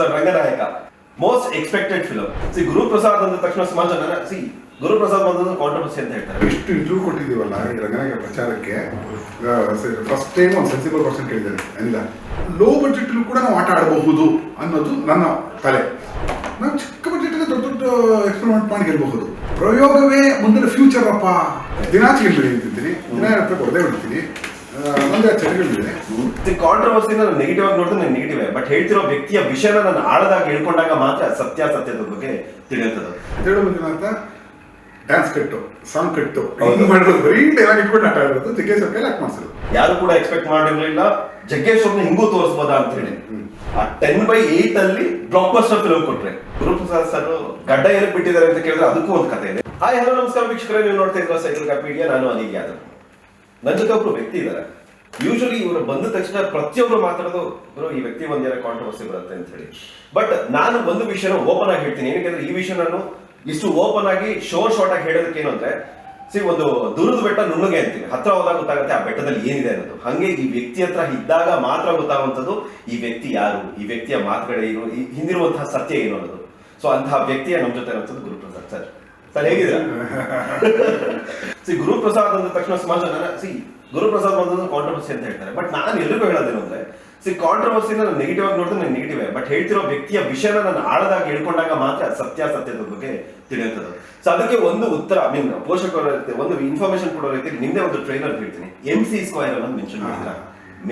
Sir, Ranganayaka. Most expected film C Guruprasad ಅಂದ ತಕ್ಷಣ ಸಮಾಜ ಸಿ ಗುರುಪ್ರಸಾದ್ ಬಂದದ್ದು ಕಾಂಟ್ರವರ್ಸಿ ಅಂತ ಹೇಳ್ತಾರೆ. ಎಷ್ಟು ಇಂಟರ್ವ್ಯೂ ಕೊಟ್ಟಿದ್ದೀವಲ್ಲ ರಂಗನಾಯಕ ಪ್ರಚಾರಕ್ಕೆ? ಫಸ್ಟ್ ಟೈಮ್ ಒಂದು ಸೆನ್ಸಿಬಲ್ ಪರ್ಸನ್ ಕೇಳಿದ್ದಾರೆ, ಅನಿಲ. ಲೋ ಬಜೆಟ್ ಕೂಡ ನಾವು ಆಟ ಆಡಬಹುದು ಅನ್ನೋದು ನನ್ನ ತಲೆ. ನಾನು ಚಿಕ್ಕ ಬಜೆಟ್ ದೊಡ್ಡ ದೊಡ್ಡ ಎಕ್ಸ್ಪೆರಿಮೆಂಟ್ ಮಾಡಿ ಗೆಲ್ಲಬಹುದು ಪ್ರಯೋಗವೇ ಮುಂದಿನ ಫ್ಯೂಚರ್ ಅಪ್ಪ. ದಿನಾಚೆ ಗೆಲ್ಬೇಡಿ ಅಂತಿದ್ದೀನಿ ದಿನ ಕೊಡದೆ ಬಿಡ್ತೀನಿ ನಂದು ಚಳಿಗಳಿದೆ ಸಿ ಕಾಂಟ್ರವರ್ಸಿನ ನೆಗೆಟಿವ್ ಆಗಿ ನೋಡಿದ್ರೆ ನಾನು ನೆಗೆಟಿವ್ ಬಟ್ ಹೇಳ್ತಿರೋ ವ್ಯಕ್ತಿಯ ವಿಷಯನ ನಾನು ಆಳದಾಗಿ ಹೇಳ್ಕೊಂಡಾಗ ಮಾತ್ರ ಸತ್ಯ ಸತ್ಯದ ಬಗ್ಗೆ ತಿಳಿಯುತ್ತದೆ. ಹೇಳೋ ಅಂತ ಡ್ಯಾನ್ಸ್ ಕಟ್ಟು ಸಾಂಗ್ ಕಟ್ಟು. ಮಾಡಿರೋದು ಬರೀ ಡೈಲಾಗ್ ಇಟ್ಕೊಂಡು ಆಟ ಆಡೋದು. ಜಗ್ಗೇಶ್ ಅವ್ರ ಕೈಲಿ ಆಕ್ಟ್ ಮಾಡಿಸೋದು ಯಾರು ಕೂಡ ಎಕ್ಸ್ಪೆಕ್ಟ್ ಮಾಡಿರಲಿಲ್ಲ. ಜಗ್ಗೇಶ್ ಅವ್ರನ್ನ ಹಿಂಗೂ ತೋರಿಸ್ಬೋದಾ ಅಂತ ಹೇಳಿ. ಆ ಟೆನ್ ಬೈ ಏಟ್ ಅಲ್ಲಿ ಬ್ಲಾಕ್ ಬಸ್ಟರ್ ಫಿಲ್ಮ್ ಕೊಟ್ರೆ. ಗುರುಪ್ರಸಾದ್ ಸರ್ ಗಡ್ಡ ಏನಕ್ಕೆ ಬಿಟ್ಟಿದ್ದಾರೆ ಅಂತ ಕೇಳಿದ್ರೆ ಅದಕ್ಕೂ ಒಂದು ಕಥೆ ಇದೆ. ಹಾಯ್ ಹಲೋ ನಮಸ್ಕಾರ. ವೀಕ್ಷಕರೇ ನೀವು ನೋಡ್ತಾ ಇದ್ರ ಸೈಕಲ್ ಕಾಪಿಡಿಯಾ ನಾನು ಅನಿಲ್ ಯಾದವ್. ನನ್ನ ಜೊತೆ ಒಬ್ರು ವ್ಯಕ್ತಿ ಇದ್ದಾರೆ. ಯೂಶಲಿ ಇವರು ಬಂದ ತಕ್ಷಣ ಪ್ರತಿಯೊಬ್ರು ಮಾತಾಡೋದು ಗುರು ಈ ವ್ಯಕ್ತಿ ಒಂದೇನ ಕಾಂಟ್ರವರ್ಸಿ ಬರುತ್ತೆ ಅಂತ ಹೇಳಿ. ಬಟ್ ನಾನು ಒಂದು ವಿಷಯನ ಓಪನ್ ಆಗಿ ಹೇಳ್ತೀನಿ. ಏನಕ್ಕೆ ಈ ವಿಷಯ ನಾನು ಇಷ್ಟು ಓಪನ್ ಆಗಿ ಶೋರ್ ಶಾರ್ಟ್ ಆಗಿ ಹೇಳೋದಕ್ಕೆ ಏನು ಅಂದ್ರೆ ಸಿ ಒಂದು ದೂರದ ಬೆಟ್ಟ ನುಣ್ಣಗೆ ಅಂತೀವಿ ಹತ್ರ ಹೋದಾಗ ಗೊತ್ತಾಗುತ್ತೆ ಆ ಬೆಟ್ಟದಲ್ಲಿ ಏನಿದೆ ಅನ್ನೋದು. ಹಂಗೆ ಈ ವ್ಯಕ್ತಿ ಹತ್ರ ಇದ್ದಾಗ ಮಾತ್ರ ಗೊತ್ತಾಗುವಂಥದ್ದು ಈ ವ್ಯಕ್ತಿ ಯಾರು? ಈ ವ್ಯಕ್ತಿಯ ಮಾತುಗಳೇನು? ಹಿಂದಿರುವಂತಹ ಸತ್ಯ ಏನು ಅನ್ನೋದು. ಸೊ ಅಂತಹ ವ್ಯಕ್ತಿಯ ನಮ್ಮ ಜೊತೆ ಗುರು ಗುರುಪ್ರಸಾದ್ ಸರ್. ಸರ್ ಹೇಗಿದೆ ಸಿ ಗುರುಪ್ರಸಾದ್ ಅಂದ ತಕ್ಷಣ ಸಮಾಜ ಸಿ ಗುರುಪ್ರಸಾದ್ ಬಂದದ್ದು ಕಾಂಟ್ರವರ್ಸಿ ಅಂತ ಹೇಳ್ತಾರೆ. ಬಟ್ ನಾನು ಎಲ್ರಿಗೂ ಹೇಳೋದೇನು ಅಂದ್ರೆ ಸಿ ಕಾಂಟ್ರವರ್ಸಿನ ನಾನು ನೆಗೆಟಿವ್ ಆಗಿ ನೋಡಿದ್ರೆ ನಾನು ನೆಗೆಟಿವ್ ಬಟ್ ಹೇಳ್ತಿರೋ ವ್ಯಕ್ತಿಯ ವಿಷಯನ ನಾನು ಆಳದಾಗಿ ಹೇಳ್ಕೊಂಡಾಗ ಮಾತ್ರ ಸತ್ಯಾಸತ್ಯದ ಬಗ್ಗೆ ತಿಳಿಯುತ್ತದೆ. ಸೊ ಅದಕ್ಕೆ ಒಂದು ಉತ್ತರ ಐ ಮೀನ್ ಪೋಷಕರ ರೀತಿ ಒಂದು ಇನ್ಫಾರ್ಮೇಶನ್ ಕೊಡೋ ರೀತಿ ನಿನ್ನೆ ಒಂದು ಟ್ರೈಲರ್ ಹೇಳ್ತೀನಿ ಎಂ ಸಿ ಸ್ಕ್ವೈರ್ ಅನ್ನೋದು ಮೆನ್ಷನ್ ಮಾಡಿದ್ರ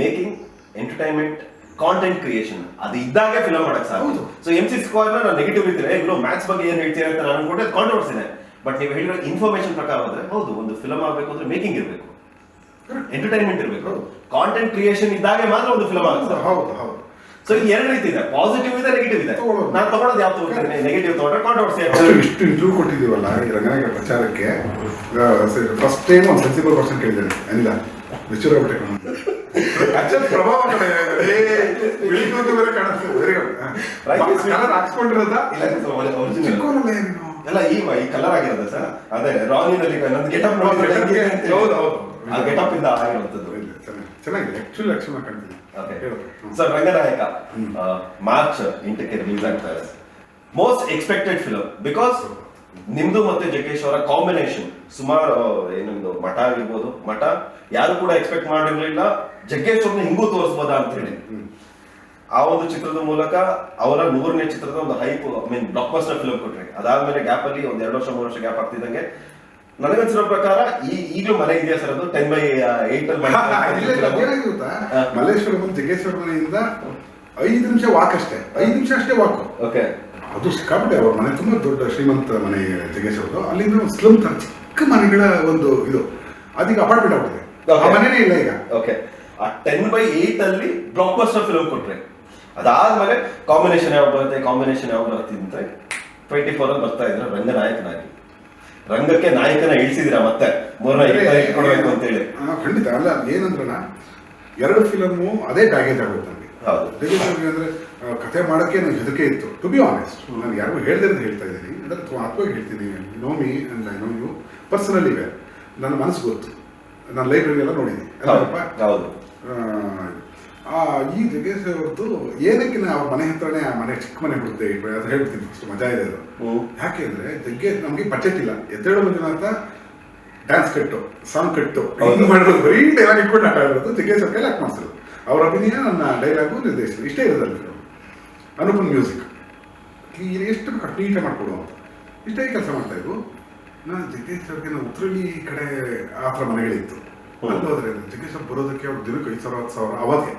ಮೇಕಿಂಗ್ ಎಂಟರ್ಟೈನ್ಮೆಂಟ್ ಕಾಂಟೆಂಟ್ ಕ್ರಿಯೇಷನ್ ಅದು ಇದ್ದಾಗ ಫಿಲಮ್ ಮಾಡಕ್ ಸಾಕು ಹೌದು. ಸೊ ಎಂ ಸಿ ಸ್ಕ್ವೇರ್ ನಾನು ನೆಗೆಟಿವ್ ಇದ್ರೆ ಇವರು ಮ್ಯಾಥ್ಸ್ ಬಗ್ಗೆ ಏನ್ ಹೇಳ್ತೀರಾ ಅಂತ ನಾನು ಕೂಡ ಕಾಂಟ್ರವರ್ಸ್ ಇದೆ ಬಟ್ ನೀವು ಹೇಳಿರೋ ಇನ್ಫಾರ್ಮೇಶನ್ ಪ್ರಕಾರ ಹೋದ್ರೆ ಹೌದು ಒಂದು ಫಿಲಮ್ ಆಗಬೇಕು ಅಂದ್ರೆ ಮೇಕಿಂಗ್ ಇರಬೇಕು. ಎಂಟರ್ಟೈನ್ಮೆಂಟ್ ಇರಬೇಕು. ಹೌದು. ಕಾಂಟೆಂಟ್ ಕ್ರಿಯೇಷನ್ ಇದ್ದಾಗ ಮಾತ್ರ ಒಂದು ಫಿಲಮ್ ಆಗುತ್ತೆ ಹೌದು ಹೌದು ಸೊ ಇಲ್ಲಿ ಎರಡು ರೀತಿ ಇದೆ. ಪಾಸಿಟಿವ್ ಇದೆ ನೆಗೆಟಿವ್ ಇದೆ. ನಾನು ತಗೊಳ್ಳೋದು ಯಾವ್ದು ತಗೊಳ್ತೀನಿ? ನೆಗೆಟಿವ್ ತಗೊಂಡ್ರೆ ಕಾಂಟ್ರವರ್ಸಿ ಇಷ್ಟು ಇಂಟರ್ವ್ಯೂ ಕೊಟ್ಟಿದ್ದೀವಲ್ಲ ಈ ರಂಗನಾಯಕ ಪ್ರಚಾರಕ್ಕೆ ಫಸ್ಟ್ ಟೈಮ್ ಒಂದು ಸೆನ್ಸಿಬಲ್ ಪರ್ಸನ್ ಕೇಳಿದ್ದೇನೆ ಅನಿಲ. ಮೆಚೂರ್ ಆಗ್ಬಿಟ್ಟೆ ಪ್ರಭಾವ ಕಡೆ ಬೆಳಿಗ್ಗೆ ಬೇರೆ ಕಾಣಿಸ್ತದೆ ವೆರಿ ಗುಡ್ ಕಲರ್ ಹಾಕ್ಸ್ಕೊಂಡಿರೋದ? ಇಲ್ಲ ಚಿಕ್ಕೋನಲ್ಲ ನೀನು ಎಲ್ಲ ಈ ಈ ಕಲರ್ ಆಗಿರೋದು ಸರ್ ಅದೇ ರಾನಿನಲ್ಲಿ ನಂದು ಗೆಟಪ್ ಹೌದು, ಹೌದು, ಹೌದು. ಆ ಗೆಟಪ್ ಇಂದ ಆಗಿರುವಂತದ್ದು ಚೆನ್ನಾಗಿ- ಚೆನ್ನಾಗಿದೆ. ಆಕ್ಚುಲಿ ಲಕ್ಷಣ ಕಾಣ್ತೀನಿ Okay. ಹೇಳು. ಹ್ಮ್. ಸರ್ ರಂಗನಾಯಕ ಮಾರ್ಚ್ ಎಂಟಕ್ಕೆ ರಿಲೀಸ್ ಆಗ್ತಾ ಇದೆ ಮೋಸ್ಟ್ ಎಕ್ಸ್ಪೆಕ್ಟೆಡ್ ಫಿಲಮ್ ಬಿಕಾಸ್ ನಿಮ್ದು ಮತ್ತೆ ಜಗೇಶ್ ಅವರ ಕಾಂಬಿನೇಷನ್ ಸುಮಾರು ಏನೊಂದು ಮಠ ಆಗಿರ್ಬೋದು. ಮಠ ಯಾರು ಕೂಡ ಎಕ್ಸ್ಪೆಕ್ಟ್ ಮಾಡಿರ್ಲಿಲ್ಲ. ಜಗ್ಗೇಶ್ ಅವ್ರನ್ನ ಹಿಂಗೂ ತೋರಿಸ್ಬೋದ ಅಂತ ಹೇಳಿ. ಆ ಒಂದು ಚಿತ್ರದ ಮೂಲಕ ಅವರ ನೂರನೇ ಚಿತ್ರದ ಒಂದು hype I mean blockbuster film ಕೊಟ್ರಿ. ಅದಾದ್ಮೇಲೆ ಗ್ಯಾಪ್ ಅಲ್ಲಿ ಒಂದ್ ಎರಡು ವರ್ಷ ಮೂರು ವರ್ಷ ಗ್ಯಾಪ್ ಆಗ್ತಿದ್ದಂಗೆ. ನನಗನ್ಸಿರೋ ಪ್ರಕಾರ ಈ ಈಗಲೂ ಮನೆ ಇದೆಯಾ ಸರ್ ಅದು? Ten by eight. ಮಲ್ಲೇಶ್ವರ ಜಗ್ಗೇಶ್ವರ ಮನೆಯಿಂದ ಐದು ನಿಮಿಷ ವಾಕ್ ಅಷ್ಟೇ. ಐದು ನಿಮಿಷ ಅಷ್ಟೇ ವಾಕ್ ಓಕೆ ಅದು ಸಿಕ್ಕಾಪಟ್ಟೆ ಅವ್ರ ಮನೆ ತುಂಬಾ ದೊಡ್ಡ ಶ್ರೀಮಂತ ಮನೆ ಜಗ್ಗೇಶ್ ಅವ್ರದ್ದು ಅಲ್ಲಿಂದ ಒಂದು ಸ್ಲಮ್ ತರ ಚಿಕ್ಕ ಮನೆಗಳ ಒಂದು ಇದು. ಅದೀಗ ಅಪಾರ್ಟ್ಮೆಂಟ್ ಆಗ್ಬಿಟ್ಟಿದೆ. ಆ ಮನೆನೇ ಇಲ್ಲ ಈಗ. ಓಕೆ ಆ ಟೆನ್ ಬೈ ಏಟ್ ಅಲ್ಲಿ ಬ್ಲಾಕ್ ಬಸ್ಟರ್ ಫಿಲ್ಮ್ ಕೊಟ್ರೆ. ಅದಾದ್ಮೇಲೆ ಕಾಂಬಿನೇಷನ್ ಯಾವಾಗ ಬರುತ್ತೆ? ಕಾಂಬಿನೇಷನ್ ಯಾವಾಗ ಬರುತ್ತೆ ಅಂತ ಟ್ವೆಂಟಿ ಫೋರ್ ಅಲ್ಲಿ ಬರ್ತಾ ಇದ್ರೆ ರಂಗನಾಯಕನಾಗಿ. ರಂಗಕ್ಕೆ ನಾಯಕನ ಇಳಿಸಿದಿರಾ ಮತ್ತೆ? ಮೂರನೇ ಇಟ್ಕೊಳ್ಬೇಕು ಅಂತ ಹೇಳಿ ಖಂಡಿತ. ಅಲ್ಲ ಏನಂದ್ರಣ ಎರಡು ಫಿಲಮು ಅದೇ ಬ್ಯಾಗೇಜ್ ಆಗುತ್ತೆ ನನಗೆ ಹೌದು. ಅಂದ್ರೆ ಕಥೆ ಮಾಡೋಕ್ಕೆ ನನಗೆ ಹೆದರಿಕೆ ಇತ್ತು. ಟು ಬಿ ಆನೆಸ್ಟ್ ನಾನು ಯಾರಿಗೂ ಹೇಳ್ದೆ ಅಂತ ಹೇಳ್ತಾ ಇದ್ದೀನಿ. ಅಂದ್ರೆ ತುಂಬ ಆತ್ಮವಾಗಿ ಹೇಳ್ತೀನಿ know me and I know you personally where ನನ್ನ ಮನಸ್ಸು ಗೊತ್ತು. ನಾನು ಲೈಬ್ರರಿ ಎಲ್ಲ ನೋಡಿದ್ದೀನಿ. ಹೌದು. ಈ ಜಗ್ಗೇಶ್ ಅವ್ರದ್ದು ಏನಕ್ಕೆ ನಾವು ಮನೆ ಹತ್ರನೇ ಆ ಮನೆ ಚಿಕ್ಕ ಮನೆ ಬಿಡುತ್ತೆ ಅಂತ ಹೇಳ್ತೀನಿ ಫಸ್ಟ್ ಮಜಾ ಇದೆ ಅದು. ಯಾಕೆಂದ್ರೆ ಯಾಕೆ ಅಂದ್ರೆ ಜಗ್ಗೇಶ್ ನಮಗೆ ಬಜೆಟ್ ಇಲ್ಲ. ಎದ್ದೇಳು ಅಂತ ಡ್ಯಾನ್ಸ್ ಕಟ್ಟು ಸಾಂಗ್ ಕಟ್ಟು ಮಾಡೋದು ಬರೀ ಡೈಲಾಗ್ ಇಟ್ಕೊಂಡು ಆಟ ಆಡೋದು ಜಗ್ಗೇಶ್ ಅವ್ರ ಕೈಲಿ ಆಕ್ಟ್ ಮಾಡಿಸೋದು ಅವ್ರ ಅಭಿನಯ ನನ್ನ ಡೈಲಾಗು ನಿರ್ದೇಶನ. ಇಷ್ಟೇ ಇರೋದಲ್ಲ ಅನುಪಮ್ ಮ್ಯೂಸಿಕ್ ಎಷ್ಟು ನೀಟಾಗಿ ಮಾಡ್ಕೊಡು ಅಂತ. ಇಷ್ಟೇ ಕೆಲಸ ಮಾಡ್ತಾ ಇದ್ವು. ನಾನು ಜಗ್ಗೇಶ್ ಅವ್ರಿಗೆ ನಾವು ಉತ್ತರಳ್ಳಿ ಕಡೆ ಆ ಥರ ಮನೆಗಳಿತ್ತು. ಹೋದ್ರೆ ಜಗ್ಗೇಶ್ ಬರೋದಕ್ಕೆ ಅವ್ರು ದಿನಕ್ಕೆ ಐದು ಸಾವಿರ ಹತ್ತು ಸಾವಿರ ಅವಾಗೆ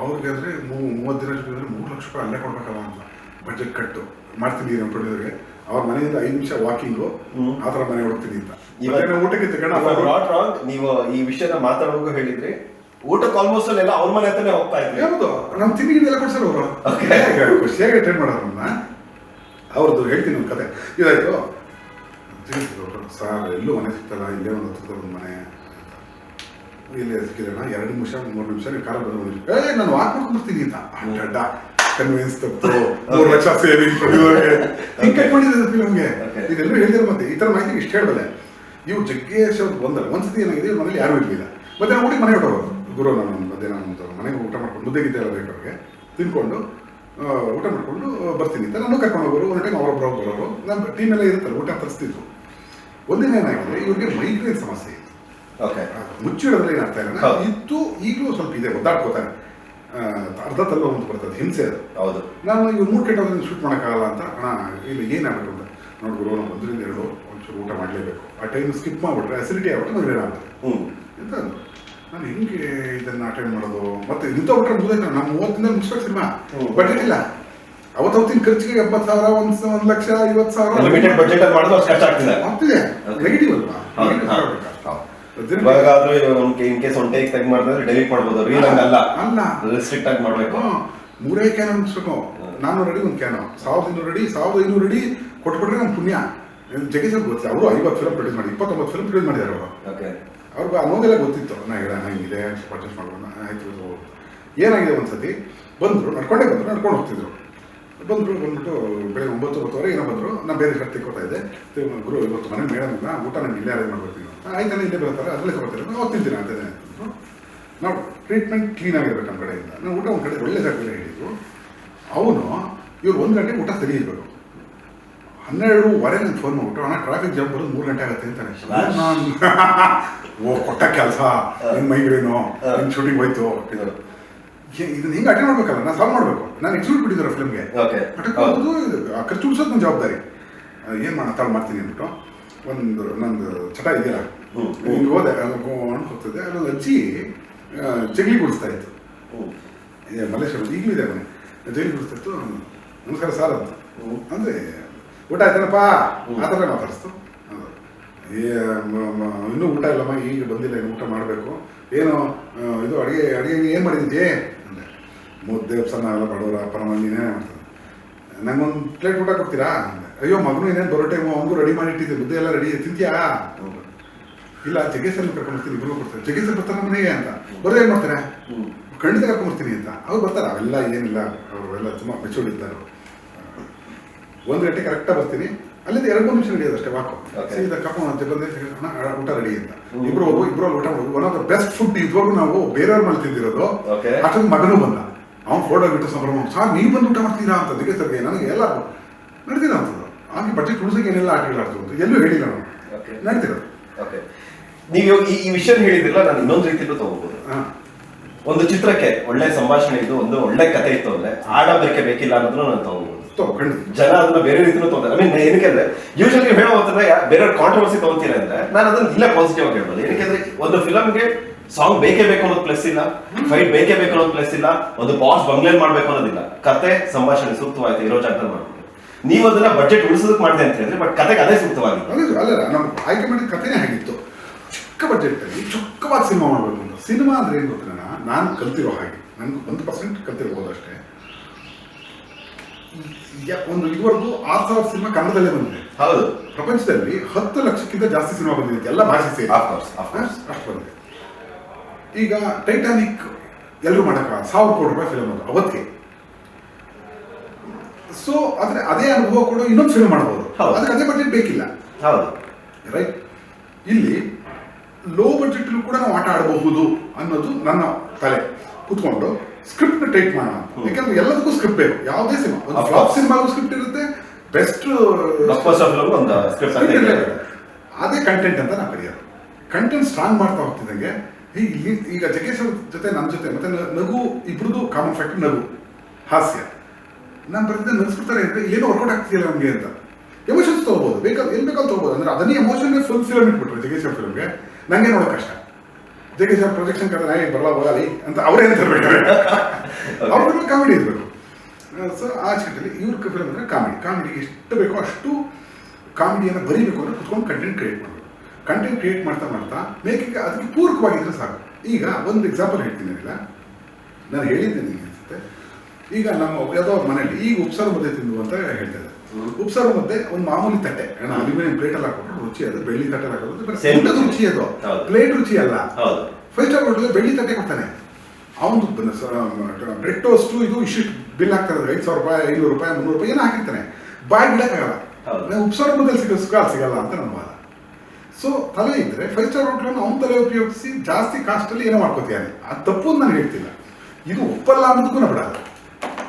ಅವ್ರಿಗೆ ಅಂದ್ರೆ ಮೂವತ್ತು ದಿನ ಅಂದ್ರೆ ಮೂರು ಲಕ್ಷ ರೂಪಾಯಿ ಅಲ್ಲೇ ಕೊಡ್ಬೇಕಲ್ಲ ಅಂತ ಬಜೆಟ್ ಕಟ್ಟು ಮಾಡ್ತೀನಿ ನಮ್ಮ ಪ್ರೊಡ್ಯೂಸರ್ಗೆ ಅವ್ರ ಮನೆಯಿಂದ ಐದು ನಿಮಿಷ ವಾಕಿಂಗು ಆತರ ಆ ಥರ ಮನೆ ಹೋಗ್ತೀನಿ ಅಂತ. ಇವಾಗ- ಊಟಕ್ಕೆ ತಗೊಂಡು ನೀವು ಈ ವಿಷಯನ ಮಾತಾಡುವಾಗ ಹೇಳಿದ್ರಿ ಊಟಕ್ಕೆ ಆಲ್ಮೋಸ್ಟ್ ಅಲ್ಲೆಲ್ಲ ಅವ್ರ ಮನೆ ಹತ್ರನೇ ಹೋಗ್ತಾ ಇದ್ದೀವಿ ಹೌದು. ನಮ್ಮ ತಿಂಡಿಗೆಲ್ಲ ಕೊಡ್ಸಲ್ಲ ಅವರು. ಖುಷಿಯಾಗಿ ಅಟೆಂಡ್ ಮಾಡೋರು ನಮ್ಮನ್ನ ಅವ್ರದ್ದು ಹೇಳ್ತೀನಿ ಒಂದು ಕತೆ. ಇದಾಯ್ತು. ಸರ್ ಎಲ್ಲೂ ಮನೆ ಸಿಗ್ತಲ್ಲ ಇಲ್ಲೇ ಒಂದು ಹತ್ತಿರ ಒಂದು ಮನೆ. ಇಲ್ಲೇ ಸಿಕ್ಕಿರೋಣ ಎರಡು ನಿಮಿಷ ಮೂರು ನಿಮಿಷ ನೀವು ಕಾಲ ಬಂದು ಬಂದ್ರಿ ಏ ನಾನು ವಾಕ್ ಮಾಡ್ಕೊಂಡ್ಬರ್ತೀನಿ ಅಂತ. ಅಡ್ಡ ಕನ್ವಿನ್ಸ್ ತಪ್ಪು. ಮೂರು ಲಕ್ಷ ಸೇವಿಂಗ್ ಹಿಂಗೆ ಕಟ್ ಮಾಡಿದ್ರೆ Okay. ಇದೆಲ್ಲರೂ ಹೇಳಿದ್ರೆ ಮತ್ತೆ. ಈ ಥರ ಮಾಹಿತಿ ಇಷ್ಟು ಹೇಳಬಲ್ಲೆ ಇವು ಜಗ್ಗೇಶ್ ಅವ್ರು ಬಂದಲ್ಲ ಒಂದ್ಸತಿ ಏನಾಗಿದೆ ಇವ್ರ ಮನೇಲಿ ಯಾರೂ ಇರಲಿಲ್ಲ. ಮತ್ತೆ ನಾವು ಊಟಿಗೆ ಮನೆ ಹೊಟ್ಟು ಗುರು ನಾನು ಮಧ್ಯಾಹ್ನ ನಾನು ಮನೆಗೆ ಊಟ ಮಾಡ್ಕೊಂಡು ಮುದ್ದೆ ಗಿದ್ದೆ ಎಲ್ಲ ಬೇಕವ್ರಿಗೆ ತಿನ್ಕೊಂಡು ಊಟ ಮಾಡ್ಕೊಂಡು ಬರ್ತೀನಿ ಅಂತ. ನಾನು ಕರ್ಕೊಂಡು ಹೋಗೋರು ಒಂದು ಟೈಮ್ ಅವರೊಬ್ಬರು ಬರೋರು. ನಮ್ಮ ಟೀಮ್ ಎಲ್ಲ ಇರುತ್ತಲ್ಲ ಊಟ ತರಿಸ್ತಿದ್ರು. ಒಂದಿನ ಏನಾಗಿದೆ ಇವ್ರಿಗೆ ಮೈಗ್ರೇನ್ ಸಮಸ್ಯೆ. ಇತ್ತು ಓಕೆ ಮುಚ್ಚಿಡೋದ್ರೆ ಏನಾಗ್ತಾ ಇಲ್ಲ ಹೌದು. ಇತ್ತು ಈಗಲೂ ಸ್ವಲ್ಪ ಇದೆ ಒದ್ದಾಡ್ಕೋತಾನೆ ಆ, ಅರ್ಧ ತಲ್ಲ ಒಂದು ಬರ್ತದೆ ಹಿಂಸೆ ಅದು. ಹೌದು. ನಾನು ಇವ್ರು ಮೂರು ಕೆಟ್ಟೋದ್ರೆ ಶೂಟ್ ಮಾಡೋಕ್ಕಾಗಲ್ಲ ಅಂತ ಅಣ್ಣ ಇಲ್ಲಿ ಏನಾಗಬೇಕು ಅಂತ. ನೋಡಿ ಗುರು ನಾವು ಒಂದರಿಂದ ಎರಡು ಒಂಚೂರು ಊಟ ಮಾಡಲೇಬೇಕು. ಆ ಟೈಮ್ ಸ್ಕಿಪ್ ಮಾಡಿಬಿಟ್ರೆ ಅಸಿಡಿಟಿ ಆಗ್ಬಿಟ್ಟು ಮದುವೆ ಅಂತ ಹ್ಞೂ ಎಂತ ಅಂದ್ರು. ನಾನು ಹೆಂಗೆ ಇದನ್ನ ಅಟೆಂಡ್ ಮಾಡೋದು? ಮತ್ತೆ ನಿಂತ ಬಿಟ್ರೆ ಮುಗಿದೈತೆ ನಮ್ಮ ಮೂವತ್ತಿಂದ ಮುಗಿಸ್ಬೇಕು ಸಿನಿಮಾ. ಹ್ಮ್. ಬಜೆಟ್ ಇಲ್ಲ. ಅವತ್ತವತ್ತಿನ ಖರ್ಚಿಗೆ ಎಪ್ಪತ್ತು ಸಾವಿರ ಒಂದು ಒಂದು ಲಕ್ಷ ಐವತ್ತು ಸಾವಿರ. ಲಿಮಿಟೆಡ್ ಬಜೆಟ್ ಅಲ್ಲಿ ಮಾಡಿದ್ರೆ ಅಷ್ಟು ಕಷ್ಟ ಆಗ್ತಿದೆ. ಆಗ್ತಿದೆ. ನೆಗೆಟಿವ್ ಅಲ್ವಾ? ಹೌದು, Negative ಆಗ್ಬೇಕಾ? ಅದ್ರಿಂದ- ಇವಾಗಾದ್ರೂ ಇನ್ ಕೇಸ್ ಒಂದು ಟೇಕ್ ತೆಗ್ ಮಾಡಿದ್ರೆ ಡೆಲೀಟ್ ಮಾಡ್ಬೋದು. ರೀಲ್ ಹಂಗಲ್ಲ. ಅಲ್ಲ. ರಿಸ್ಟ್ರಿಕ್ಟ್ ಆಗಿ ಮಾಡಬೇಕು. ಮೂರೇ ಕ್ಯಾನ್ ಅನ್ಸ್ಬೇಕು ನಾನ್ನೂರು ಅಡಿ ಒಂದು ಕ್ಯಾನು ಸಾವಿರದ ಇನ್ನೂರು ಅಡಿ ಸಾವಿರದ ಐನೂರು ಅಡಿ ಕೊಟ್ಬಿಟ್ರೆ ನಮ್ಮ ಪುಣ್ಯ. ಜಗೇಶ್ ಅವ್ರಿಗೆ ಗೊತ್ತಿಲ್ಲ ಅವರು ಐವತ್ತು ಫಿಲ್ಮ್ ಪ್ರೊಡ್ಯೂಸ್ ಮಾಡಿ ಇಪ್ಪತ್ತೊಂಬತ್ತು ಫಿಲ್ಮ್ ಪ್ರೊಡ್ಯೂಸ್ ಮಾಡಿದ್ದಾರೆ ಅವರು. ಅವ್ರಿಗೆ ಅನ್ನೋದೆಲ್ಲ ಗೊತ್ತಿತ್ತು. ನಾ ಹೇಳ ಹಿಂಗಿದೆ ಪರ್ಚೇಸ್ ಮಾಡೋಣ ಆಯ್ತು. ಏನಾಗಿದೆ ಒಂದ್ಸತಿ? ಬಂದರು ನಡ್ಕೊಂಡೇ ಬಂದರು ನಡ್ಕೊಂಡು ಹೋಗ್ತಿದ್ರು. ಬಂದರು ಬಂದ್ಬಿಟ್ಟು ಬೆಳಗ್ಗೆ ಒಂಬತ್ತು ಒಂಬತ್ತುವರೆ ಏನೋ ಬಂದರು. ನಾನು ಬೇರೆ ಶಕ್ತಿ ಕೊಡ್ತಾ ಇದ್ದೆ. ಗುರು ಇವತ್ತು ಮನೆ ಮೇಡಮ್ ಊಟ ನಂಗೆ ಇಲ್ಲೇ ಅರೇಂಜ್ ಮಾಡ್ಬೇಕು ಆಯ್ತಾನೆ ಇಲ್ಲೇ ಬರ್ತಾರೆ ಅದರಲ್ಲೇ ಕೊಡ್ತಾರೆ ನಾವು ತಿಂತೀನಿ ಅಂತಾನೆ. ನಾವು ಟ್ರೀಟ್ಮೆಂಟ್ ಕ್ಲೀನ್ ಆಗಿರ್ಬೇಕು ನಮ್ಮ ಕಡೆಯಿಂದ. ನಾವು ಊಟ ಒಂದು ಕಡೆ ಒಳ್ಳೆ ಜಾಗದಲ್ಲಿ ಹೇಳಿದ್ರು ಅವನು ಇವ್ರು ಒಂದು ಗಂಟೆ ಊಟ ಸರಿ ಇರಬೇಕು ಹನ್ನೆರಡೂವರೆ ನಂಗೆ ಫೋನ್ ಮಾಡ್ಬಿಟ್ಟು ಅಣ್ಣ ಟ್ರಾಫಿಕ್ ಜಾಮ್ ಬರೋದು ಮೂರು ಗಂಟೆ ಆಗುತ್ತೆ ಅಂತಾನೆ. ನಾನು ಓ ಕೊಟ್ಟ ಕೆಲಸ. ನಿಮ್ಮ ಮೈಗ್ರೇನು ನಿಮ್ಮ ಶೂಟಿಂಗ್ ಹೋಯ್ತು. ಇದನ್ನ ಹಿಂಗೆ ಅಟೆಂಡ್ ಮಾಡ್ಬೇಕಲ್ಲ ನಾನು ಸಾಲ್ವ್ ಮಾಡಬೇಕು. ನಾನು ಎಕ್ಸ್ಕ್ಯೂಟ್ ಬಿಟ್ಟಿದ್ದಾರೆ ಫಿಲ್ಮ್ಗೆ ಖರ್ಚು ಉಳಿಸೋದು ನನ್ನ ಜವಾಬ್ದಾರಿ. ಏನು ಮಾಡೋಣ ತಾಳು ಮಾಡ್ತೀನಿ ಅಂದ್ಬಿಟ್ಟು ಒಂದು ನಂದು ಚಟ ಇದೆಯಲ್ಲ. ಹಿಂಗೆ ಹೋದೆ ಹೋಗ್ಕೊಂಡು ಹೋಗ್ತದೆ ಅಲ್ಲೊಂದು ಅಜ್ಜಿ ಜಗಲಿ ಗುಡಿಸ್ತಾ ಇತ್ತು. ಮಲ್ಲೇಶ್ವರ ಈಗಲೂ ಇದೆ ಮನೆ. ಜೈಲಿಗೆ ಇತ್ತು ನಮಸ್ಕಾರ ಸರ್ ಅಂತ. ಅಂದರೆ ಊಟ ಆಯ್ತೇನಪ್ಪ. ಆ ಥರ ಮಾತಾಡಿಸ್ತು. ಇನ್ನೂ ಊಟ ಇಲ್ಲಮ್ಮ ಈಗ ಬಂದಿಲ್ಲ ಇನ್ನು ಊಟ ಮಾಡಬೇಕು. ಏನು ಇದು ಅಡುಗೆ ಅಡುಗೆ ಏನು ಮಾಡಿದ್ದೆ? ಅಂದೆ. ಮುದ್ದೆ ಉಪ್ಸಾರ ಎಲ್ಲ ಬಡವರ ಅಪ್ಪನ ನೀನೇ ನಂಗೊಂದು ಪ್ಲೇಟ್ ಊಟ ಕೊಡ್ತೀರಾ? ಅಯ್ಯೋ ಮಗನು ಏನೇನು ಬರೋ ಟೈಮು ಅವನಿಗೂ ರೆಡಿ ಮಾಡಿ ಇಟ್ಟಿದ್ದೆ. ಮುದ್ದೆ ಎಲ್ಲ ರೆಡಿ ತಿಂತೀಯಾ? ಇಲ್ಲ ಜಗ್ಗೇಶನ್ ಕರ್ಕೊಂಡು ಇಬ್ಬರು ಕೊಡ್ತಾರೆ. ಜಗ್ಗೇಶನ್ ಬರ್ತಾರೆ ಮನೆಗೆ ಅಂತ. ಬರೋದು ಏನು ಮಾಡ್ತಾರೆ? ಖಂಡಿತ ಕರ್ಕೊಂಡ್ಬರ್ತೀನಿ ಅಂತ. ಅವ್ರು ಬರ್ತಾರೆ. ಅವೆಲ್ಲ ಏನಿಲ್ಲ. ಅವರೆಲ್ಲ ತುಂಬ ಮೆಚೂರ್ಡ್ ಇದ್ದಾರೆ. ಒಂದು ಗಂಟೆ ಕರೆಕ್ಟಾಗಿ ಬರ್ತೀನಿ. ಅಲ್ಲಿಂದ ಎರಡು ಮೂರು ನಿಮಿಷ ನಡೆಯೋದು ಅಷ್ಟೇ ವಾಕು. ಸೀದ ಕರ್ಕೊಂಡು ಅಂತ ಬಂದೆ ಊಟ ರೆಡಿ ಅಂತ. ಇಬ್ರು ಹೋಗು ಇಬ್ರು ಊಟ ಮಾಡೋದು one of the best food ಇದ್ವಾಗ ನಾವು ಬೇರೆಯವ್ರ ಮೇಲೆ ತಿಂದಿರೋದು. ಅಷ್ಟೊಂದು ಮಗನೂ ಬಂದ. ಅವ್ನು ಫೋಟೋ ಬಿಟ್ಟು ಸಂಭ್ರಮ ಸರ್ ನೀವು ಬಂದು ಊಟ ಮಾಡ್ತೀರಾ ಅಂತ ಅದಕ್ಕೆ ಸರ್ ನನಗೆ ಎಲ್ಲ ನಡೀತೀರ ಅಂತದ್ದು ಹಾಗೆ ಬಟ್ಟೆ ಉಳಿಸೋಕೆ ಏನೆಲ್ಲ ಆಟಗಳು ಆಡ್ತು ಅಂತ ಎಲ್ಲೂ ಹೇಳಿಲ್ಲ ನಾನು. ಓಕೆ ನೀವು ಈ ಈ ವಿಷಯ ಹೇಳಿದಿಲ್ಲ ನಾನು ಇನ್ನೊಂದು ರೀತಿಯಲ್ಲೂ ತಗೋಬಹುದು ಒಂದು ಚಿತ್ರಕ್ಕೆ ಒಳ್ಳೆ ಸಂಭಾಷಣೆ ಇದ್ದು ಒಂದು ಒಳ್ಳೆ ಕತೆ ಇತ್ತು ಅಂದ್ರೆ ಆಡೋದಕ್ಕೆ ಬೇಕಿಲ್ಲ ಅನ್ನೋದನ್ನ ನಾನು ತಗೋಬಹುದು ಜನ ಅದನ್ನ ಬೇರೆ ರೀತಿನೂ ತಗೋತಾರೆ. ಐ ಮೀನ್ ಏನಕ್ಕೆ ಅಂದ್ರೆ ಯೂಶಲಿ ಹೇಳೋ ಬೇರೆ ಕಾಂಟ್ರವರ್ಸಿ ತಗೋತೀರ ಅಂದ್ರೆ ನಾನು ಅದನ್ನ ಇಲ್ಲೇ ಪಾಸಿಟಿವ್ ಆಗಿ ಹೇಳ್ಬೋದು. ಏನಕ್ಕೆ ಅಂದ್ರೆ ಒಂದು ಫಿಲಮ್ಗೆ ಸಾಂಗ್ ಬೇಕೇ ಬೇಕು ಅನ್ನೋದು ಪ್ಲಸ್ ಇಲ್ಲ. ಫೈಟ್ ಬೇಕೇ ಬೇಕು ಅನ್ನೋದು ಪ್ಲಸ್ ಇಲ್ಲ. ಒಂದು ಬಾಸ್ ಬಂಗ್ಲೇನ್ ಮಾಡ್ಬೇಕು ಅನ್ನೋದಿಲ್ಲ. ಕತೆ ಸಂಭಾಷಣೆ ಸೂಕ್ತವಾಯ್ತು ಇರೋ ಜಾಗದಲ್ಲಿ ಮಾಡ್ಬೇಕು. ನೀವು ಅದನ್ನ ಬಜೆಟ್ ಉಳಿಸೋದಕ್ಕೆ ಮಾಡಿದೆ ಅಂತ ಹೇಳಿದ್ರೆ ಬಟ್ ಕತೆಗೆ ಅದೇ ಸೂಕ್ತವಾಗಿತ್ತು ಅದೇ ಅಲ್ಲ ನಮ್ಮ ಆಯ್ಕೆ ಮಾಡಿದ ಕಥೆನೇ ಆಗಿತ್ತು ಚಿಕ್ಕ ಬಜೆಟಲ್ಲಿ ಚೊಕ್ಕವಾದ ಸಿನಿಮಾ ಮಾಡಬೇಕು ಅಂತ. ಸಿನಿಮಾ ಅಂದ್ರೆ ಏನು ಗೊತ್ತಿಲ್ಲ ನಾನು ಕಲ್ತಿರೋ ಹಾಗೆ. ನನಗೆ ಒಂದು ಪರ್ಸೆಂಟ್ ಕಲ್ತಿರಬಹುದು ಅಷ್ಟೇ. ಒಂದು ಇದುವರೆಗೂ ಆರು ಸಾವಿರ ಸಿನಿಮಾ ಕನ್ನಡದಲ್ಲೇ ಬಂದಿದೆ. ಹೌದು. ಪ್ರಪಂಚದಲ್ಲಿ ಹತ್ತು ಲಕ್ಷಕ್ಕಿಂತ ಜಾಸ್ತಿ ಸಿನಿಮಾ ಬಂದಿದೆ ಎಲ್ಲ ಭಾಷೆ ಸೇರಿ. ಅಷ್ಟು ಬಂದಿದೆ. ಈಗ ಟೈಟಾನಿಕ್ ಎಲ್ಲರೂ ಮಾಡಕ್ಕ ಸಾವಿರ ಕೋಟಿ ರೂಪಾಯಿ ಫಿಲಮ್ ಅದು ಅವತ್ತಿಗೆ. ಸೊ ಆದರೆ ಅದೇ ಅನುಭವ ಕೂಡ ಇನ್ನೊಂದು ಫಿಲ್ಮ್ ಮಾಡ್ಬೋದು. ಹೌದು. ಅದಕ್ಕೆ ಅದೇ ಬಜೆಟ್ ಬೇಕಿಲ್ಲ. ಹೌದು. ರೈಟ್ ಇಲ್ಲಿ ಲೋ ಬಜೆಟ್ ಕೂಡ ನಾವು ಆಟ ಆಡಬಹುದು ಅನ್ನೋದು ನನ್ನ ತಲೆ. ಕುತ್ಕೊಂಡು ಸ್ಕ್ರಿಪ್ಟ್ ಟೈಟ್ ಮಾಡೋಣ. ಯಾಕಂದ್ರೆ ಎಲ್ಲದಕ್ಕೂ ಸ್ಕ್ರಿಪ್ಟ್ ಬೇಕು. ಯಾವುದೇ ಸಿನಿಮಾ ಒಂದು ಫ್ಲಾಪ್. ಸಿನಿಮಾಗೂ ಸ್ಕ್ರಿಪ್ಟ್ ಇರುತ್ತೆ ಬೆಸ್ಟ್. ಅದೇ ಕಂಟೆಂಟ್ ಅಂತ ನಾನು ಕರೆಯೋದು. ಕಂಟೆಂಟ್ ಸ್ಟ್ರಾಂಗ್ ಮಾಡ್ತಾ ಹೋಗ್ತಿದ್ದಂಗೆ ಇಲ್ಲಿ- ಈಗ ಜಗೇಶ್ ಅವ್ರ ಜೊತೆ ನನ್ನ ಜೊತೆ, ಮತ್ತೆ ನಗು ಇಬ್ರದ್ದು ಕಾಮನ್ ಫ್ಯಾಕ್ಟ್ ನಗು, ಹಾಸ್ಯ. ನಾನು ಬರ್ತಿದ್ದೆ ನಗಿಸ್ಬಿಡ್ತಾರೆ ಅಂದ್ರೆ ಏನೋ ವರ್ಕೌಟ್ ಆಗ್ತಿಲ್ಲ ನಮಗೆ ಅಂತ. ಎಮೋಷನ್ಸ್ ತಗೋಬಹುದು ಬೇಕಾದ್ರೆ ಎಲ್ಲಿ ಬೇಕಾದ್ರೂ ತಗೋಬಹುದು ಅಂದ್ರೆ ಅದನ್ನೇ ಎಮೋಷನ್ ಫುಲ್ ಫಿಲಮ್ ಇಟ್ಬಿಟ್ರು ಜಗೇಶ್ ಅವ್ರ ಫಿಲ್ಮ್ಗೆ ನನಗೆ ನೋಡೋ ಕಷ್ಟ. ಜಗೇಶ್ ಅವ್ರ ಪ್ರೊಜೆಕ್ಷನ್ ಕರೆ ನಾಯಿ ಬರಲ್ಲ ಹೋಗಲಿ ಅಂತ ಅವರೇ ಅಂತ ಇರ್ಬೇಕಾದ್ರೆ ಅವ್ರ ಕಾಮಿಡಿ ಇರಬೇಕು. ಸೊ ಆ ಚಿಕ್ಕಲ್ಲಿ ಇವ್ರ ಫಿಲ್ಮ್ ಅಂದ್ರೆ ಕಾಮಿಡಿ ಕಾಮಿಡಿಗೆ ಎಷ್ಟು ಬೇಕೋ ಅಷ್ಟು ಕಾಮಿಡಿಯನ್ನು ಬರೀಬೇಕು ಅಂದ್ರೆ ಕುತ್ಕೊಂಡು ಕಂಟೆಂಟ್ ಕ್ರಿಯೇಟ್ ಮಾಡಬೇಕು. ಕಂಟೆಂಟ್ ಕ್ರಿಯೇಟ್ ಮಾಡ್ತಾ ಮಾಡ್ತಾ ಮೇಕಿಂಗ್ ಅದಕ್ಕೆ ಪೂರಕವಾಗಿದ್ರೆ ಸಾಕು. ಈಗ ಒಂದು ಎಕ್ಸಾಂಪಲ್ ಹೇಳ್ತೀನಿ ಇಲ್ಲ ನಾನು ಹೇಳಿದ್ದೆ ನಿಮಗೆ ಅನ್ಸುತ್ತೆ. ಈಗ ನಮ್ಮ ಯಾವುದೋ ಮನೆಯಲ್ಲಿ ಈಗ ಉಪ್ಸಾರು ಮುದ್ದೆ ತಿಂದು ಅಂತ ಹೇಳ್ತಾ ಇದ್ದಾರೆ. ಉಪ್ಸಾರು ಮುದ್ದೆ ಒಂದು ಮಾಮೂಲಿ ತಟ್ಟೆ. ಅಲ್ಯೂಮಿನಿಯಂ ಪ್ಲೇಟಲ್ಲಿ ಹಾಕೊಂಡು ರುಚಿ ಅದು ಬೆಳ್ಳಿ ತಟ್ಟೆಲ್ಲಿ ಹಾಕೋದು ರುಚಿ. ಅದು. ಪ್ಲೇಟ್ ರುಚಿ ಅಲ್ಲ. ಫೈವ್ ಸ್ಟಾರ್ ಹೋಟೆಲ್ ಬೆಳ್ಳಿ ತಟ್ಟೆ ಕೊಡ್ತಾನೆ. ಅವನು ಬ್ರೆಡ್ ಟೋಸ್ಟು ಇದು ಇಷ್ಟು ಬಿಲ್ ಹಾಕ್ತಾರೆ ಐದು ಸಾವಿರ ರೂಪಾಯಿ ಐನೂರು ರೂಪಾಯಿ ಮುನ್ನೂರು ರೂಪಾಯಿ ಏನೋ ಹಾಕಿರ್ತಾನೆ. ಬಾಯ್ ಬಿಡಕ್ಕಾಗಲ್ಲ. ಉಪ್ಸಾರ ಮೊದಲು ಸಿಗೋ ಸಿಗಲ್ಲ ಅಂತ ನಮ್ಮ ವಾದ ಸೊ ತಲೆ ಇದ್ರೆ ಫೈವ್ ಸ್ಟಾರ್ ಹೋಟ್ಲನ್ನು ಅವ್ನ ತಲೆ ಉಪಯೋಗಿಸಿ ಜಾಸ್ತಿ ಕಾಸ್ಟಲ್ಲಿ ಏನೋ ಮಾಡ್ಕೊತೀನಿ ಆ ತಪ್ಪು ಅಂತ ನಾನು ಹೇಳ್ತಿಲ್ಲ. ಇದು ಒಪ್ಪಲ್ಲ ಅನ್ನೋದಕ್ಕೂ ಬಿಡಲ್ಲ.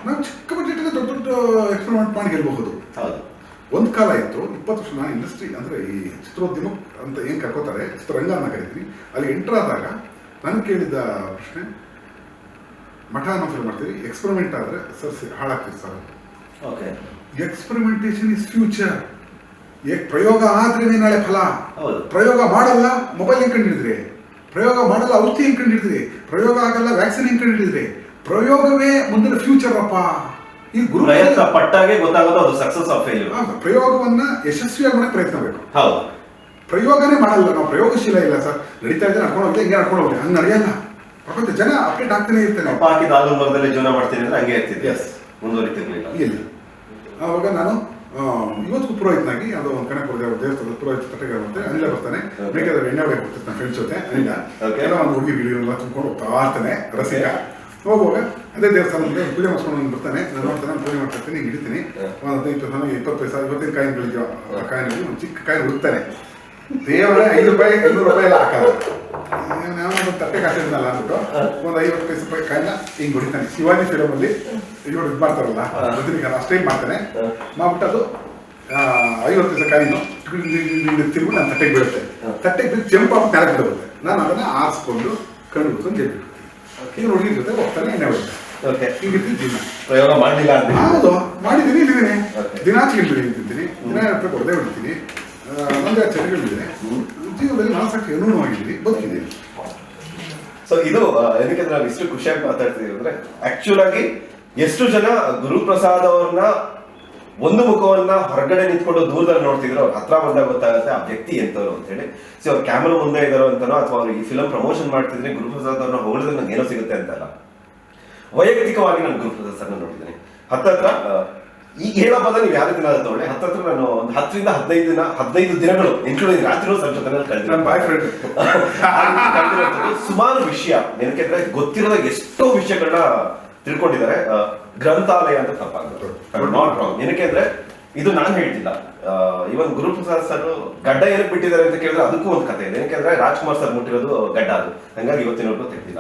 ನಾವು ಚಿಕ್ಕ ಬಜೆಟ್ ದೊಡ್ಡ ದೊಡ್ಡ ಎಕ್ಸ್ಪೆರಿಮೆಂಟ್ ಮಾಡಿ ಗೆಲ್ಬಹುದು. ಹೌದು. ಒಂದು ಕಾಲ ಇತ್ತು ಇಪ್ಪತ್ತು ವರ್ಷ ನಾನು ಇಂಡಸ್ಟ್ರಿ ಅಂದರೆ ಈ ಚಿತ್ರೋದ್ಯಮ ಅಂತ ಏನು ಕರ್ಕೋತಾರೆ ಚಿತ್ರರಂಗ ಅಂತ ಕರಿತೀನಿ ಅಲ್ಲಿ ಎಂಟರ್ ಆದಾಗ ನಾನು ಕೇಳಿದ ಪ್ರಶ್ನೆ ಮಠ ನಾವು ಫಿಲ್ ಮಾಡ್ತೀವಿ ಎಕ್ಸ್ಪೆರಿಮೆಂಟ್ ಆದರೆ ಸರ್ ಹಾಳಾಗ್ತಿತ್ತು ಹಾಳಾಗ್ತೀವಿ sir. Okay experimentation is future ಪ್ರಯೋಗ ಆದ್ರೇನೆ ನಾಳೆ ಫಲ. ಹೌದು. ಪ್ರಯೋಗ ಮಾಡಲ್ಲ ಮೊಬೈಲ್ ಹೆಂಗ್ ಕಂಡಿಡಿದ್ರಿ. ಪ್ರಯೋಗ ಮಾಡಲ್ಲ ಔಷಧಿ ಹೆಂಗ್ ಕಂಡಿಡಿದ್ರಿ. ಪ್ರಯೋಗ ಆಗಲ್ಲ ವ್ಯಾಕ್ಸಿನ್ ಹೆಂಗ್ ಕಂಡಿಡಿದ್ರಿ. ಪ್ರಯೋಗವೇ ಮುಂದಿನ ಫ್ಯೂಚರ್ ಅಪ್ಪ. ಈ ಗುರು ಪ್ರಯತ್ನ ಪಟ್ಟಾಗೆ ಗೊತ್ತಾಗೋದು ಅದು ಸಕ್ಸಸ್ ಆಫ್ ಫೇಲ್ಯೂರ್ ಪ್ರಯೋಗವನ್ನ ಯಶಸ್ವಿಯಾಗಿ ಮಾಡಕ್ಕೆ ಪ್ರಯತ್ನ ಬೇಕು. ಹೌದು. ಪ್ರಯೋಗನೇ ಮಾಡಲ್ಲ ನಾವು ಪ್ರಯೋಗಶೀಲ ಇಲ್ಲ ಸರ್. ನಡೀತಾ ಇದ್ರೆ ನಡ್ಕೊಂಡು ಹೋಗಿ ಹಿಂಗೆ ನಡ್ಕೊಂಡು ಹೋಗಿ ಹಂಗೆ ನಡೆಯಲ್ಲ. ಪ್ರಪಂಚ ಜನ ಅಪ್ಡೇಟ್ ಆಗ್ತಾನೆ ಇರ್ತಾನೆ ಅಪ್ಪ ಹಾಕಿದ ಹಾಲು ಮರದಲ್ಲಿ ಜೀವನ ಮಾಡ್ತೀನಿ ಅಂದ್ರೆ ಹಂಗೆ ಇರ್ತಿದ್ದೆ ಎಸ್ ಮುಂದುವರಿತಿರ್ಲಿಲ್ಲ. ಇಲ್ಲ. ಆವಾಗ ನಾನು ಇವತ್ತು ಪುರೋಹಿತನಾಗಿ ಅದು ಒಂದು ಕಣಕ್ಕೆ ಹೋದೆ ಅವ್ರ ದೇವಸ್ಥಾನದ ಪುರೋಹಿತ ತಟ್ಟೆಗೆ ಬರುತ್ತೆ ಅನಿಲ ಬರ್ತಾನೆ. ಬೇಕಾದ್ರೆ ಎಣ್ಣೆ ಹೋಗಿ ಹೋಗ್ತಿರ್ತಾನೆ ನನ್ನ ಫ್ರೆಂಡ್ಸ್ ಜೊತೆ ಅನಿಲ. ಎಲ್ಲ ಒಂದು ಹುಡುಗಿ ಬಿಡಿ ತುಂಬಿಕೊಂಡು ಹೋಗ್ತಾ ಇರ್ತಾನೆ ರಸಿಕ. ಹೋಗುವಾಗ ಅದೇ ದೇವಸ್ಥಾನದಲ್ಲಿ ಪೂಜೆ ಮಾಡ್ಕೊಂಡು ಬರ್ತಾನೆ. ನಾನು ನೋಡ್ತಾನೆ ಪೂಜೆ ಮಾಡ್ತಿರ್ತೀನಿ ಹಿಡಿತೀನಿ. ಒಂದು ಹದಿನೈದು ನನಗೆ ಇಪ್ಪತ್ತು ಪೈಸೆ ಇವತ್ತಿನ ಕಾಯಿನ್ ಬೆಳಿಗ್ಗೆ ಆ ಕಾಯಿನಲ್ಲಿ ಒಂದು ಚಿಕ್ಕ ಕಾಯಿನ್ ಹುಡುಕ್ತಾನೆ. ದೇವರ ಐದು ರೂಪಾಯಿ ಐನೂರು ರೂಪಾಯಿ ಎಲ್ಲ ಹಾಕಲ್ಲ. ನಾನು ಒಂದು ತಟ್ಟೆ ಕಾಸಿದ್ನಲ್ಲ ಅಂದ್ಬಿಟ್ಟು ಒಂದು ಐವತ್ತು ಪೈಸೆ ರೂಪಾಯಿ ಕಾಯಿನ ಹಿಂಗೆ ಹೊಡಿತಾನೆ. ಶಿವಾಜಿ ಫಿಲಮ್ ಅಲ್ಲಿ ಇವರು ಇದು ಮಾಡ್ತಾರಲ್ಲ ರಜನಿಕಾಂತ್ ಅಷ್ಟೇ ಮಾಡ್ತಾನೆ. ಮಾಡ್ಬಿಟ್ಟು ಅದು ಐವತ್ತು ಪೈಸೆ ಕಾಯಿನು ತಿರುಗಿ ನಾನು ತಟ್ಟೆಗೆ ಬೀಳುತ್ತೆ. ತಟ್ಟೆಗೆ ಬಿದ್ದು ಜಂಪ್ ಆಗಿ ಕೆಳಗೆ ಬಿಡುತ್ತೆ ನಾನು ಅದನ್ನ ಆರಿಸ್ಕೊಂಡು ಕಣ್ಣು ಬಿಡ್ಕೊಂಡು ಜಂಪ್ ಈಗ ಹುಡುಗಿ ಜೊತೆ ಹೋಗ್ತಾನೆ ಎಣ್ಣೆ ಹೊಡಿತಾನೆ. ಹಿಂಗಿರ್ತೀನಿ ಜೀವನ ಪ್ರಯೋಗ ಮಾಡಿಲ್ಲ ಹೌದು ಮಾಡಿದ್ದೀನಿ Okay. ದಿನ ಬಿರಿಯಾನಿ ತಿಂತೀನಿ. ದಿನ ರೂಪಾಯಿ ಕೊಡದೆ ಹೊಡಿತೀನಿ ಒಂದೇ ಚಳಿಗಳಿದೆ ಜೀವನದಲ್ಲಿ ಮನಸ್ಸಾಕ್ಷಿ ಆಗಿದ್ದೀನಿ ಬದುಕಿದ್ದೀನಿ ಸೊ ಇದು ಏನಕ್ಕೆ ನಾವು ಇಷ್ಟು ಖುಷಿಯಾಗಿ ಮಾತಾಡ್ತಿದೀವಿ ಅಂದ್ರೆ ಆಕ್ಚುಲ್ ಆಗಿ ಎಷ್ಟು ಜನ ಗುರುಪ್ರಸಾದ್ ಅವ್ರನ್ನ ಒಂದು ಮುಖವನ್ನ ಹೊರಗಡೆ ನಿಂತ್ಕೊಂಡು ದೂರದಲ್ಲಿ ನೋಡ್ತಿದ್ರು, ಅವ್ರ ಹತ್ರ ಬಂದಾಗ ಗೊತ್ತಾಗುತ್ತೆ ಆ ವ್ಯಕ್ತಿ ಎಂತವ್ರು ಅಂತ ಹೇಳಿ ಸೊ ಅವ್ರ ಕ್ಯಾಮ್ರಾ ಮುಂದೆ ಇದಾರೋ ಅಂತನೋ ಅಥವಾ ಅವ್ರು ಈ ಫಿಲಂ ಪ್ರಮೋಷನ್ ಮಾಡ್ತಿದ್ರೆ ಗುರುಪ್ರಸಾದ್ ಅವ್ರನ್ನ ಹೋಗಿದ್ರೆ ನಂಗೆ ಏನೋ ಸಿಗುತ್ತೆ ಅಂತಲ್ಲ. ವೈಯಕ್ತಿಕವಾಗಿ ನಾನು ಗುರುಪ್ರಸಾದ್ ಸರ್ನ ನೋಡಿದ್ದೀನಿ. ಹತ್ತತ್ರ ಆ, ಈ ಹೇಳೋ ಪದ ನೀವು ಯಾರು ದಿನ ತಗೊಳ್ಳಿ ಹತ್ತತ್ರ ನಾನು ಒಂದು ಹತ್ತರಿಂದ ಹದಿನೈದು ದಿನ ಹದಿನೈದು ದಿನಗಳು ಇನ್ಕ್ಲೂಡಿಂಗ್ ರಾತ್ರಿ ಸ್ವಲ್ಪ ಜೊತೆ ಬಾಯ್ ಫ್ರೆಂಡ್ ಸುಮಾರು ವಿಷಯ. ಏನಕ್ಕೆ ಗೊತ್ತಿರದ ಎಷ್ಟೋ ವಿಷಯಗಳನ್ನ ತಿಳ್ಕೊಂಡಿದ್ದಾರೆ. ಗ್ರಂಥಾಲಯ ಅಂತ ತಪ್ಪಾಗುತ್ತೆ ನಾಟ್ ರಾಂಗ್ ಏನಕ್ಕೆ ಅಂದ್ರೆ ಇದು ನಾನು ಹೇಳ್ತಿಲ್ಲ. ಇವನ್ ಗುರುಪ್ರಸಾದ್ ಸರ್ ಗಡ್ಡ ಏನಕ್ಕೆ ಬಿಟ್ಟಿದ್ದಾರೆ ಅಂತ ಕೇಳಿದ್ರೆ ಅದಕ್ಕೂ ಒಂದು ಕಥೆ ಇದೆ. ಏನಕ್ಕೆ ಅಂದ್ರೆ ರಾಜ್ಕುಮಾರ್ ಸರ್ ಮುಟ್ಟಿರೋದು ಗಡ್ಡ ಅದು. ಹಂಗಾಗಿ ಇವತ್ತಿನವರೆಗೂ ತೆಗ್ದಿಲ್ಲ.